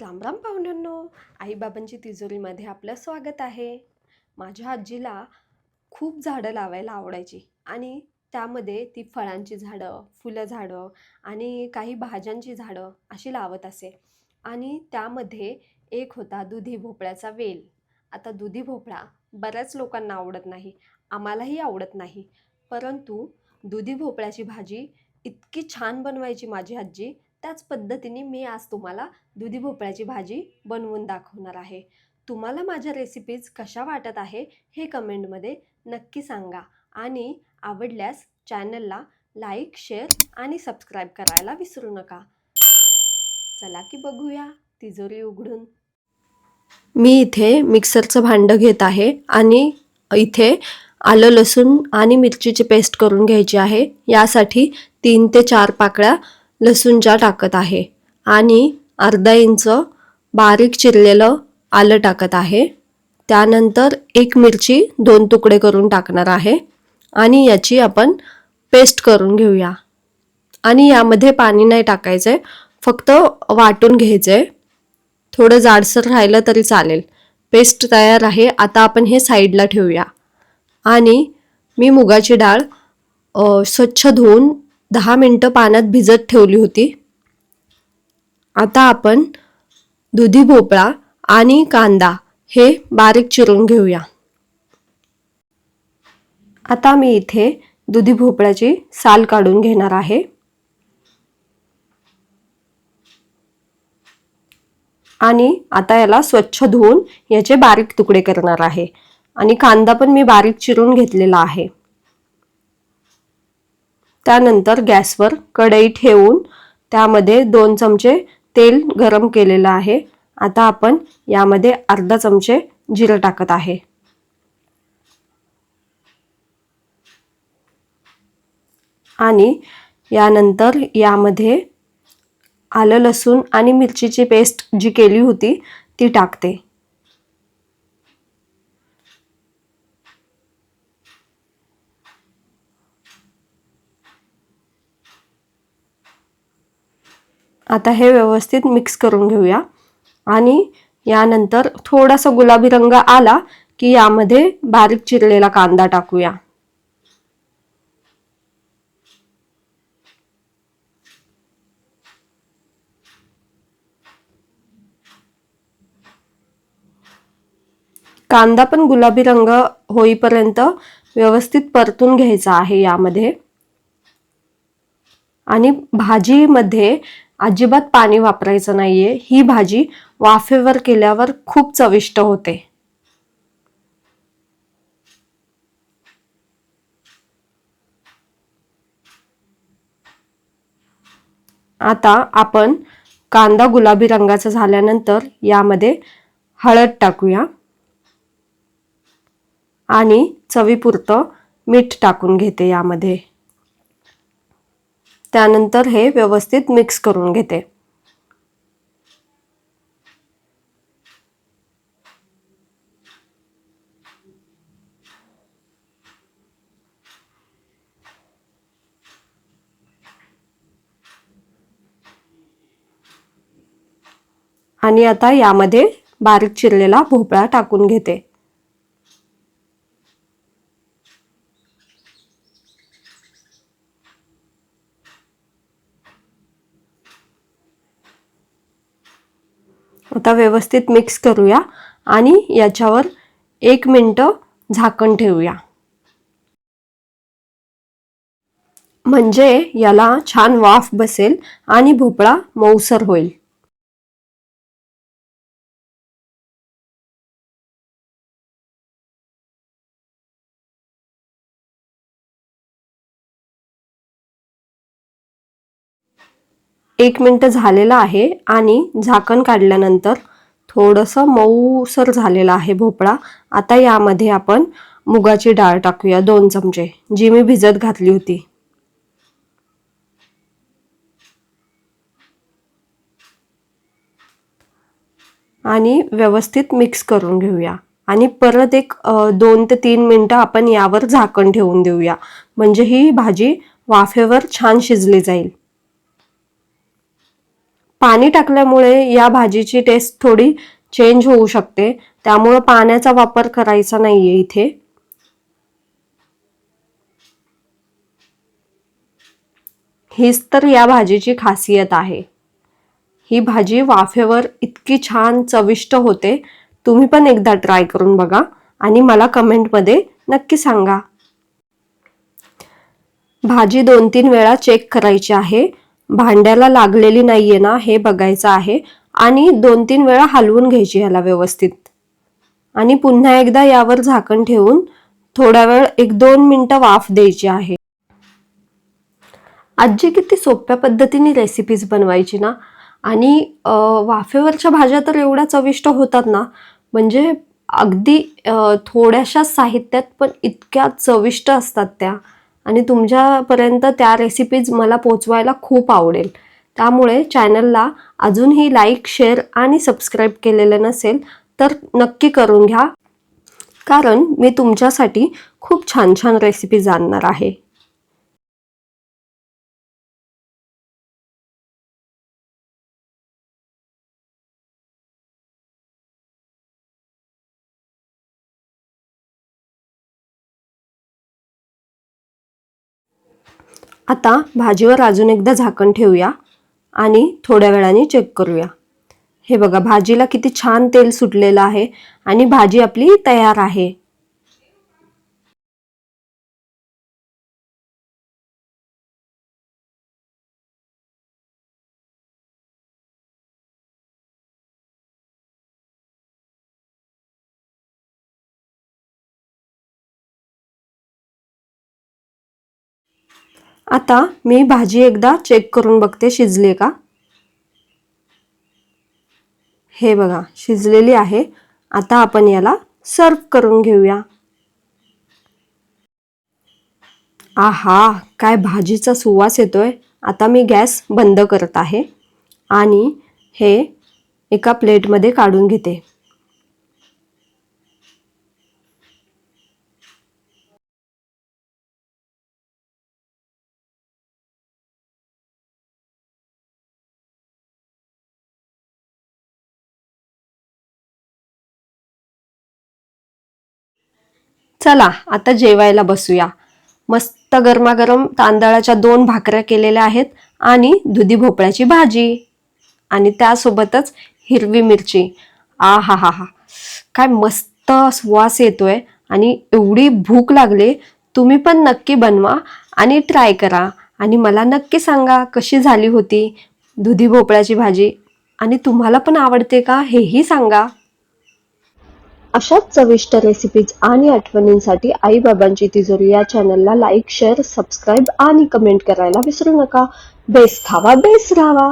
रामराम पाहुण्यांनो आईबाबांची तिजोरीमध्ये आपलं स्वागत आहे. माझ्या आजीला खूप झाडं लावायला आवडायची आणि त्यामध्ये ती फळांची झाडं फुलं झाडं आणि काही भाज्यांची झाडं अशी लावत असे. आणि त्यामध्ये एक होता दुधी भोपळ्याचा वेल. आता दुधी भोपळा बऱ्याच लोकांना आवडत नाही आम्हालाही आवडत नाही. परंतु दुधी भोपळ्याची भाजी इतकी छान बनवायची माझी आजी त्याच पद्धतीने मी आज तुम्हाला दुधी भोपळ्याची भाजी बनवून दाखवणार आहे. तुम्हाला माझ्या रेसिपीज कशा वाटत आहे हे कमेंटमध्ये नक्की सांगा आणि आवडल्यास चॅनलला लाईक शेअर आणि सबस्क्राईब करायला विसरू नका. चला की बघूया तिजोरी उघडून. मी इथे मिक्सरचं भांडं घेत आहे आणि इथे आलं लसूण आणि मिरचीची पेस्ट करून घ्यायची आहे. यासाठी तीन ते चार पाकळ्या लसूणच्या टाकत आहे आणि अर्धा इंच बारीक चिरलेलं आलं टाकत आहे. त्यानंतर एक मिरची दोन तुकडे करून टाकणार आहे आणि याची आपण पेस्ट करून घेऊया. आणि यामध्ये पाणी नाही टाकायचं आहे फक्त वाटून घ्यायचं. आहे थोडं जाडसर राहिलं तरी चालेल. पेस्ट तयार आहे आता आपण हे साईडला ठेवूया. आणि मी मुगाची डाळ स्वच्छ धुवून दहा मिनटं पाण्यात भिजत ठेवली होती. आता आपण दुधी भोपळा आणि कांदा हे बारीक चिरून घेऊया. आता मी इथे दुधी भोपळ्याची साल काढून घेणार आहे. आणि आता याला स्वच्छ धुवून याचे बारीक तुकडे करणार आहे. आणि कांदा पण मी बारीक चिरून घेतलेला आहे. त्यानंतर गॅसवर कढई ठेवून त्यामध्ये दोन चमचे तेल गरम केलेलं आहे. आता आपण यामध्ये अर्धा चमचे जिरं टाकत आहे. आणि यानंतर यामध्ये आलं लसूण आणि मिरचीची पेस्ट जी केली होती ती टाकते. आता हे व्यवस्थित मिक्स करून घेऊया. आणि यानंतर थोडासा गुलाबी रंग आला की यामध्ये बारीक चिरलेला कांदा टाकूया. कांदा पण गुलाबी रंग होईपर्यंत व्यवस्थित परतून घ्यायचा आहे यामध्ये. आणि भाजीमध्ये अजिबात पाणी वापरायचं नाहीये. ही भाजी वाफेवर केल्यावर खूप चविष्ट होते. आता आपण कांदा गुलाबी रंगाचा झाल्यानंतर यामध्ये हळद टाकूया. आणि चवीपुरतं मीठ टाकून घेते यामध्ये. त्यानंतर हे व्यवस्थित मिक्स करून घेते. आणि आता यामध्ये बारीक चिरलेला भोपळा टाकून घेते. आता व्यवस्थित मिक्स करूया आणि याच्यावर एक मिनटं झाकण ठेवूया. म्हणजे याला छान वाफ बसेल आणि भोपळा मऊसर होईल. एक मिनटं झालेलं आहे आणि झाकण काढल्यानंतर थोडंसं मऊसर झालेलं आहे भोपळा. आता यामध्ये आपण मुगाची डाळ टाकूया दोन चमचे जी मी भिजत घातली होती. आणि व्यवस्थित मिक्स करून घेऊया. आणि परत एक दोन ते तीन मिनटं आपण यावर झाकण ठेवून देऊया. म्हणजे ही भाजी वाफेवर छान शिजली जाईल. पाणी टाकल्यामुळे या भाजीची टेस्ट थोडी चेंज होऊ शकते. त्यामुळं पाण्याचा वापर करायचा नाहीये इथे. हीच तर या भाजीची खासियत आहे. ही भाजी वाफेवर इतकी छान चविष्ट होते. तुम्ही पण एकदा ट्राय करून बघा आणि मला कमेंटमध्ये नक्की सांगा. भाजी दोन तीन वेळा चेक करायची आहे. भांड्याला लागलेली नाहीये ना हे बघायचं आहे. आणि दोन तीन वेळा हलवून घ्यायची ह्याला व्यवस्थित. आणि पुन्हा एकदा यावर झाकण ठेवून थोडा वेळ एक दोन मिनटं वाफ द्यायची आहे. आजी किती सोप्या पद्धतीने रेसिपीज बनवायची ना. आणि वाफेवरच्या भाज्या तर एवढ्या चविष्ट होतात ना. म्हणजे अगदी थोड्याशा साहित्यात पण इतक्या चविष्ट असतात त्या. आणि तुमच्यापर्यंत त्या रेसिपीज मला पोचवायला खूप आवडेल. त्यामुळे चॅनलला अजूनही लाईक शेअर आणि सबस्क्राईब केलेलं नसेल तर नक्की करून घ्या. कारण मी तुमच्यासाठी खूप छान छान रेसिपीज आणणार आहे. आता भाजीवर अजून एकदा झाकण ठेवूया आणि थोड्या वेळाने चेक करूया. हे बघा भाजीला किती छान तेल सुटलेलं आहे आणि भाजी आपली तयार आहे. आता मी भाजी एकदा चेक करून बघते शिजली का? हे बघा शिजलेली आहे. आता आपण याला सर्व करून घेऊया. आहा काय भाजीचा सुवास येतोय. आता मी गॅस बंद करत आहे आणि हे एका प्लेटमध्ये काढून घेते. चला आता जेवायला बसूया. मस्त गरमागरम तांदळाच्या दोन भाकऱ्या केलेल्या आहेत आणि दुधी भोपळ्याची भाजी. आणि त्यासोबतच हिरवी मिरची. आ हा हा हा काय मस्त वास येतोय आणि एवढी भूक लागली तुम्ही पण नक्की बनवा आणि ट्राय करा. आणि मला नक्की सांगा कशी झाली होती दुधी भोपळ्याची भाजी. आणि तुम्हाला पण आवडते का हेही सांगा. अशाच चविष्ट रेसिपीज आणि आठवणींसाठी आई बाबांची तिजोरी या चॅनलला लाईक शेअर सबस्क्राईब आणि कमेंट करायला विसरू नका. बेस खावा बेस राहावा